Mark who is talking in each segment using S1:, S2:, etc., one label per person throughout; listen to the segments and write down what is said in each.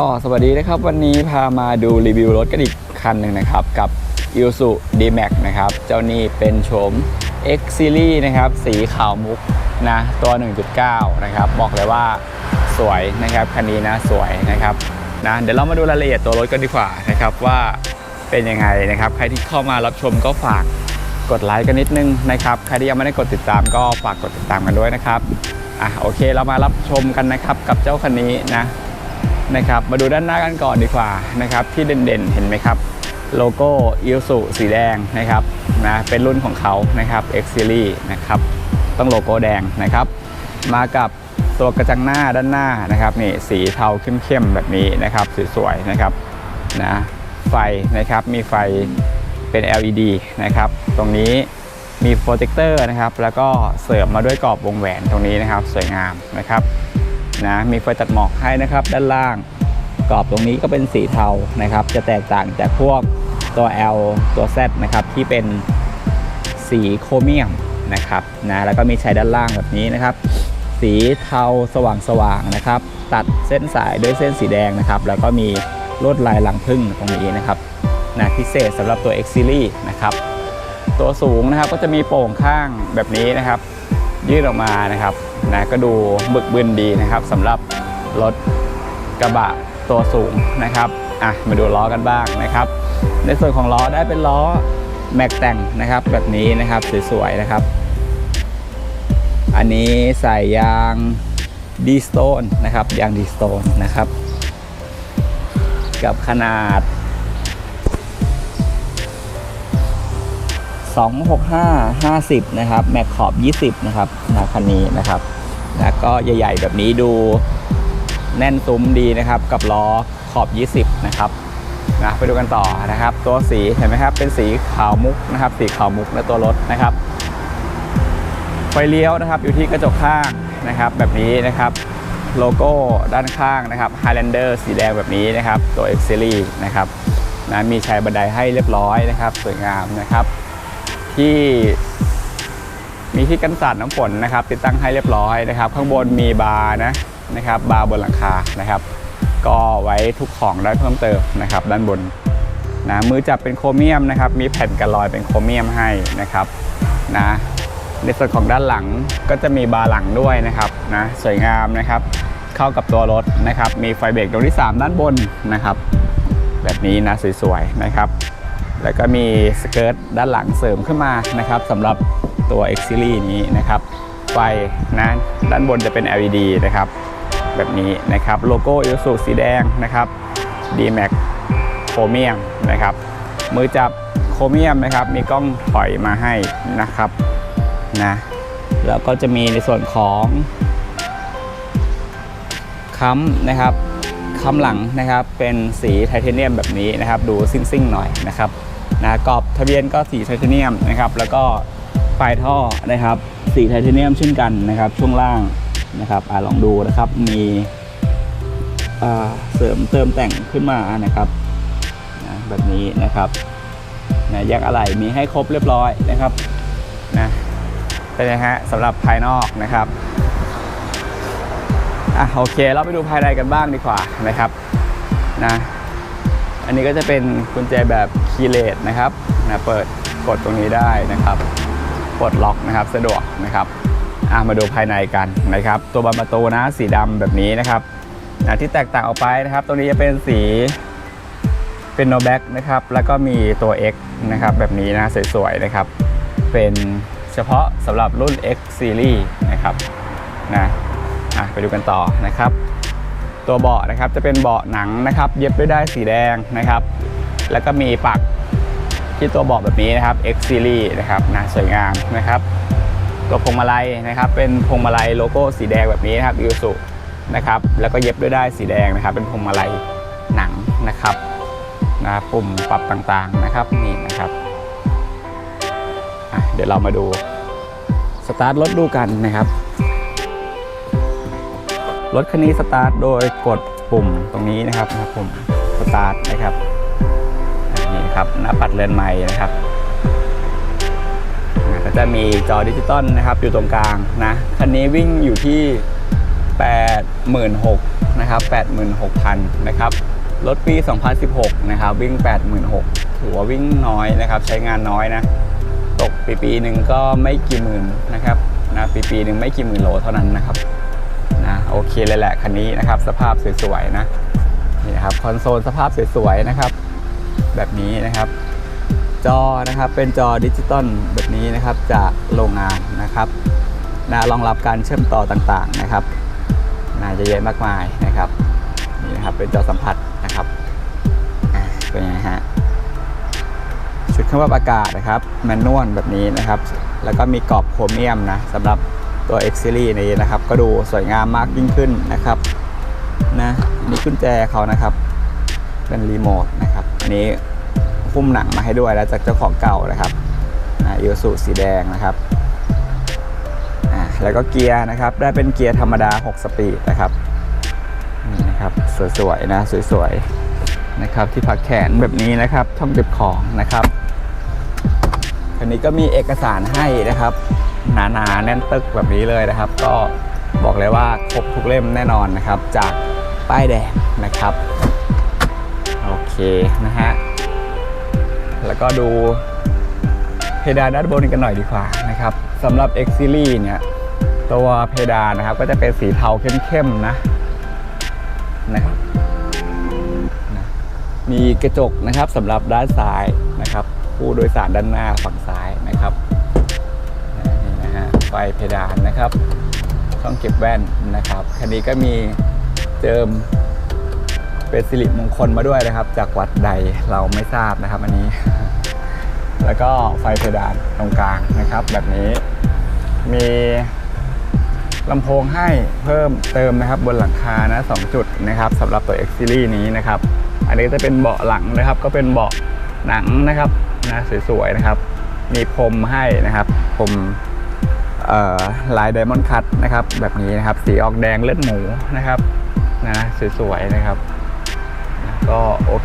S1: ก็สวัสดีนะครับ วันนี้พามาดูรีวิวรถกันอีกคันหนึ่งนะครับ กับ i s u D-Max นะครับ เจ้านี้เป็นโฉม X Series นะครับ สีขาวมุกนะ ตัว 1.9 นะครับ บอกเลยว่าสวยนะครับ คันนี้นะสวยนะครับนะเดี๋ยวเรามาดูรายละเอียดตัวรถกันดีกว่านะครับว่าเป็นยังไงนะครับ ใครที่เข้ามารับชมก็ฝากกดไลค์กันนิดนึงนะครับ ใครที่ยังไม่ได้กดติดตามก็ฝากกดติดตามกันด้วยนะครับอะโอเคเรามารับชมกันนะครับกับเจ้าคันนี้นะ นะครับ มาดูด้านหน้ากันก่อนดีกว่านะครับ ที่เด่นๆ เห็นไหมครับ โลโก้อิลสุสีแดงนะครับนะเป็นรุ่นของเขานะครับ X Series นะครับต้องโลโก้แดงนะครับ มากับตัวกระจังหน้าด้านหน้านะครับนี่สีเทาเข้มๆแบบนี้นะครับสวยๆนะครับนะไฟนะครับมีไฟเป็น LED นะครับ ตรงนี้มีโปรเจคเตอร์นะครับ แล้วก็เสริมมาด้วยกรอบวงแหวนตรงนี้นะครับ สวยงามนะครับ นะมีไฟตัดหมอกให้นะครับ ด้านล่างกรอบตรงนี้ก็เป็นสีเทานะครับ จะแตกต่างจากพวกตัว L ตัว Z นะครับที่เป็นสีโครเมียมนะครับนะแล้วก็มีใช้ด้านล่างแบบนี้นะครับ สีเทาสว่างๆนะครับ ตัดเส้นสายด้วยเส้นสีแดงนะครับ แล้วก็มีลวดลายหลังพึ่งตรงนี้นะครับนะพิเศษสำหรับตัว X Series นะครับ ตัวสูงนะครับก็จะมีโป่งข้างแบบนี้นะครับ ยืดออกมานะครับนะก็ดูบึกบึนดีนะครับสำหรับรถกระบะตัวสูงนะครับอะมาดูล้อกันบ้างนะครับ ในส่วนของล้อได้เป็นล้อแม็กแต่งนะครับแบบนี้นะครับสวยๆนะครับ อันนี้ใส่ยางดีสโตนนะครับยางดีสโตนนะครับ กับขนาด 265 50 นะครับ แม็กขอบ 20 นะครับนะคันนี้นะครับนะก็ใหญ่ๆแบบนี้ดูแน่นซุ้มดีนะครับ กับล้อขอบ 20 นะครับนะไปดูกันต่อนะครับ ตัวสีเห็นไหมครับ เป็นสีขาวมุกนะครับ สีขาวมุกในตัวรถนะครับไฟเลี้ยวนะครับ อยู่ที่กระจกข้างนะครับ แบบนี้นะครับโลโก้ด้านข้างนะครับ Highlander สีแดงแบบนี้นะครับ ตัว X Series นะครับนะมีชายบันไดให้เรียบร้อยนะครับ สวยงามนะครับ ที่มีที่กันสาดน้ำฝนนะครับ ติดตั้งให้เรียบร้อยนะครับ ข้างบนมีบาร์นะนะครับ บาร์บนหลังคานะครับ ก็ไว้ทุกของได้เพิ่มเติมนะครับ ด้านบนนะมือจับเป็นโครเมียมนะครับ มีแผ่นกันรอยเป็นโครเมียมให้นะครับนะในส่วนของด้านหลังก็จะมีบาร์หลังด้วยนะครับนะสวยงามนะครับ เข้ากับตัวรถนะครับ มีไฟเบรกดวงที่ 3 ด้านบนนะครับ แบบนี้นะสวยๆนะครับ แล้วก็มีสเกิร์ตด้านหลังเสริมขึ้นมานะครับสำหรับตัว X Series นี้นะครับไฟนะด้านบนจะเป็น LED นะครับ แบบนี้นะครับโลโก้อิ s u สีแดงนะครับ D-Max โครเมียมนะครับ มือจับโครเมียมนะครับ มีกล้องถอยมาให้นะครับนะแล้วก็จะมีในส่วนของค้ำนะครับคำหลังนะครับเป็นสีไทเทเนียมแบบนี้นะครับ ดูซิ่งๆหน่อยนะครับ นะกรอบทะเบียนก็สีไทเทเนียมนะครับแล้วก็ปลายท่อนะครับสีไทเทเนียมเช่นกันนะครับช่วงล่างนะครับอลองดูนะครับมีเสริมเติมแต่งขึ้นมานะครับนะแบบนี้นะครับนะแยกอะไหล่มีให้ครบเรียบร้อยนะครับนะเป็นไงฮะสำหรับภายนอกนะครับอะโอเคเราไปดูภายในกันบ้างดีกว่านะครับนะอันนี้ก็จะเป็นกุญแจแบบ คีย์เลสนะครับนะเปิดกดตรงนี้ได้นะครับปลดล็อกนะครับสะดวกนะครับอะมาดูภายในกันนะครับ ตัวบานประตูนะสีดำแบบนี้นะครับนะที่แตกต่างออกไปนะครับ ตรงนี้จะเป็นสีเป็นโนแบ็กนะครับแล้วก็มีตัว X นะครับแบบนี้นะสวยๆนะครับ เป็นเฉพาะสำหรับรุ่น X Series นะครับนะะไปดูกันต่อนะครับ ตัวเบาะนะครับจะเป็นเบาะหนังนะครับ เย็บด้วยได้ายสีแดงนะครับ แล้วก็มีปักที่ตัวเบาะแบบนี้นะครับ X Series นะครับนะสวยงามนะครับตัวพวงมาลัยนะครับ เป็นพวงมาลัยโลโก้สีแดงแบบนี้นะครับอิ s u นะครับแล้วก็เย็บด้วยได้สีแดงนะครับ เป็นพวงมาลัยหนังนะครับนะปุ่มปรับต่างๆนะครับนี่นะครับเดี๋ยวเรามาดูสตาร์ทรถดูกันนะครับรถคันนี้สตาร์ทโดยกดปุ่มตรงนี้นะครับนะปุ่มสตาร์ทนะครับ นะครับหน้าปัดเรือนไม้นะครับก็จะมีจอดิจิตอลนะครับอยู่ตรงกลางนะคันนี้วิ่งอยู่ที่ 86,000นะครับ86,000นะครับรถปี 2016 นะครับ วิ่ง 86,000ถือว่าวิ่งน้อยนะครับ ใช้งานน้อยนะ ตกปีปีหนึ่งก็ไม่กี่หมื่นนะครับนะปีปีหนึ่งไม่กี่หมื่นโลเท่านั้นนะครับนะโอเคเลยแหละคันนี้นะครับ สภาพสวยๆนะนี่นะครับคอนโซลสภาพสวยๆนะครับ แบบนี้นะครับ จอนะครับเป็นจอดิจิตอลแบบนี้นะครับจากโรงงานนะครับนะรองรับการเชื่อมต่อต่างๆนะครับนะเยอะแยะมากมายนะครับนี่นะครับเป็นจอสัมผัสนะครับอ่าเป็นไงฮะชุดเครื่องปรับอากาศนะครับแมนนวลแบบนี้นะครับ แล้วก็มีกรอบโครเมียมนะสำหรับตัว X Series นี้นะครับ ก็ดูสวยงามมากยิ่งขึ้นนะครับนะนนี้กุญแจเขานะครับ เป็นรีโมทนะครับ นนี้พุ่มหนังมาให้ด้วยแล้วจากเจ้าของเก่านะครับอิวสุสีแดงนะครับแล้วก็เกียร์นะครับ ได้เป็นเกียร์ธรรมดา 6 สปีดนะครับนี่นะครับสวยๆนะสวยๆนะครับที่พักแขนแบบนี้นะครับช่องเก็บของนะครับคันนี้ก็มีเอกสารให้นะครับหนาๆแน่นตึกแบบนี้เลยนะครับ ก็บอกเลยว่าครบทุกเล่มแน่นอนนะครับ จากป้ายแดงนะครับ เคนะฮะ แล้วก็ดูเพดานด้านบนกันหน่อยดีกว่านะครับสำหรับ X Series เนี่ย ตัวเพดานนะครับก็จะเป็นสีเทาเข้มๆนะนะครับมีกระจกนะครับสำหรับด้านซ้ายนะครับ ผู้โดยสารด้านหน้าฝั่งซ้ายนะครับนี่นะฮะไฟเพดานนะครับ ช่องเก็บแว่นนะครับ คันนี้ก็มีเจิม เป็นสิริมงคลมาด้วยนะครับ จากวัดใดเราไม่ทราบนะครับ อันนี้ แล้วก็ไฟเพดานตรงกลางนะครับ แบบนี้มีลำโพงให้เพิ่มเติมนะครับบนหลังคานะสองจุดนะครับสำหรับตัว X Series นี้นะครับ อันนี้จะเป็นเบาะหลังนะครับ ก็เป็นเบาะหนังนะครับนะสวยๆนะครับ มีพรมให้นะครับพรมลายไดมอนด์คัตนะครับ แบบนี้นะครับ สีออกแดงเลือดหมูนะครับนะสวยๆนะครับ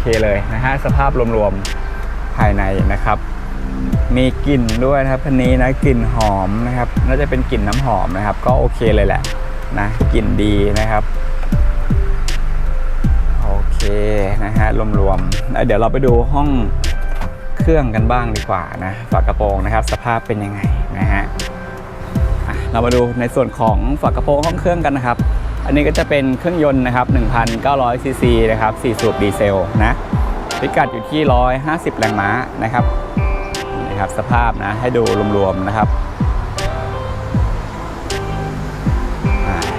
S1: เคเลยนะฮะสภาพรวมๆภายในนะครับ มีกลิ่นด้วยนะครับคันนี้นะกลิ่นหอมนะครับน่าจะเป็นกลิ่นน้ำหอมนะครับ ก็โอเคเลยแหละนะกลิ่นดีนะครับโอเคนะฮะรวมๆเดี๋ยวเราไปดูห้องเครื่องกันบ้างดีกว่านะฝากระโปรงนะครับ สภาพเป็นยังไงนะฮะอะเรามาดูในส่วนของฝากระโปรงห้องเครื่องกันนะครับ อันนี้ก็จะเป็นเครื่องยนต์นะครับ1,900ซีซีนะครับ4สูบดีเซลนะพิกัดอยู่ที่ 150 แรงม้านะครับนี่นะครับ สภาพนะให้ดูรวมๆนะครับ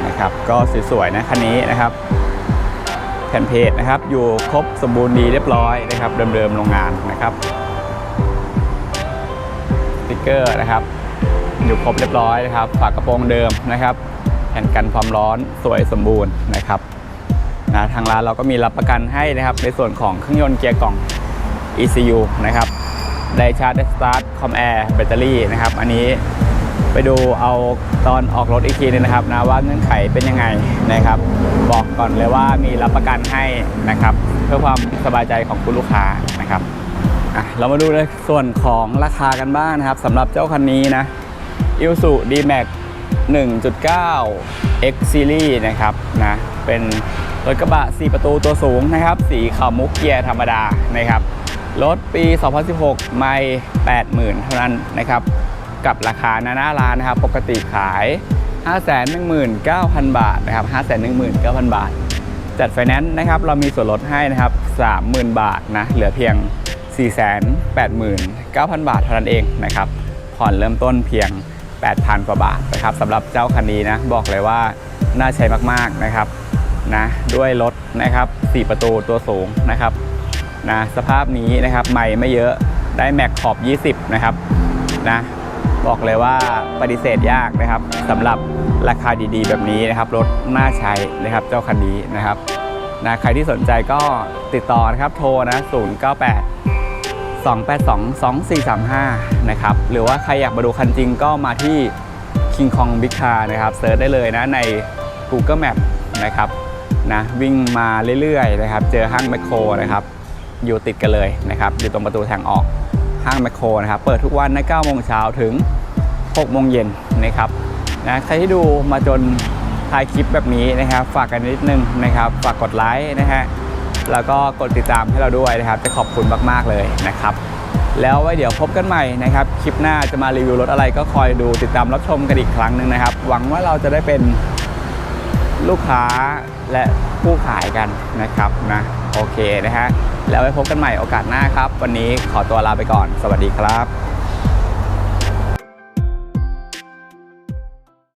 S1: นะครับ ก็สวยๆนะคันนี้นะครับแผ่นเพจนะครับ อยู่ครบสมบูรณ์ดีเรียบร้อยนะครับ เดิมๆโรงงานนะครับสติ๊กเกอร์นะครับ อยู่ครบเรียบร้อยนะครับฝากระโปรงเดิมนะครับ ผ่นกันความร้อนสวยสมบูรณ์นะครับนะทางร้านเราก็มีรับประกันให้นะครับในส่วนของเครื่องยนต์เกียร์กล่อง ECU นะครับได้ชาร์จได้สตาร์ทคอมแอร์แบตเตอรี่นะครับ อันนี้ไปดูเอาตอนออกรถอีกทีนึงนะครับนะว่าเงื่อนไขเป็นยังไงนะครับ บอกก่อนเลยว่ามีรับประกันให้นะครับ เพื่อความสบายใจของคุณลูกค้านะครับอะเรามาดูในส่วนของราคากันบ้างนะครับสำหรับเจ้าคันนี้นะ i l s u D-Max 1.9 X Series นะครับนะเป็นรถกระบะ 4 ประตูตัวสูงนะครับ สีขาวมุกเกียร์ธรรมดานะครับ รถปี 2016 ไม่ 80,000 เท่านั้นนะครับ กับราคาหน้าหน้าร้านนะครับ ปกติขาย 519,000 บาทนะครับ 519,000 บาท จัดไฟแนนซ์นะครับ เรามีส่วนลดให้นะครับ 30,000 บาทนะ เหลือเพียง 489,000 บาทเท่านั้นเองนะครับ ผ่อนเริ่มต้นเพียง 8,000 กว่าบาทนะครับสำหรับเจ้าคันนี้นะบอกเลยว่าน่าใช้มากๆนะครับนะด้วยรถนะครับ4ประตูตัวสูงนะครับนะสภาพนี้นะครับใหม่ไม่เยอะได้แม็กขอบ 20 นะครับนะบอกเลยว่าปฏิเสธยากนะครับสำหรับราคาดีๆ แบบนี้นะครับรถน่าใช้นะครับเจ้าคันนี้นะครับนะใครที่สนใจก็ติดต่อนะครับโทรนะ098 282 2435 นะครับ หรือว่าใครอยากมาดูคันจริงก็มาที่ King Kong Big Car นะครับเซิร์ชได้เลยนะใน Google Map นะครับนะวิ่งมาเรื่อยๆนะครับ เจอห้างแมคโครนะครับ อยู่ติดกันเลยนะครับ อยู่ตรงประตูทางออกห้างแมคโครนะครับ เปิดทุกวันนะ9โมงเช้าถึง 6 โมงเย็นนะครับนะใครที่ดูมาจนถ่ายคลิปแบบนี้นะครับ ฝากกันนิดนึงนะครับ ฝากกดไลค์นะฮะ แล้วก็กดติดตามให้เราด้วยนะครับ จะขอบคุณมากๆเลยนะครับ แล้วไว้เดี๋ยวพบกันใหม่นะครับ คลิปหน้าจะมารีวิวรถอะไรก็คอยดูติดตามรับชมกันอีกครั้งหนึ่งนะครับ หวังว่าเราจะได้เป็นลูกค้าและผู้ขายกันนะครับนะโอเคนะฮะแล้วไว้พบกันใหม่โอกาสหน้าครับ วันนี้ขอตัวลาไปก่อน สวัสดีครับ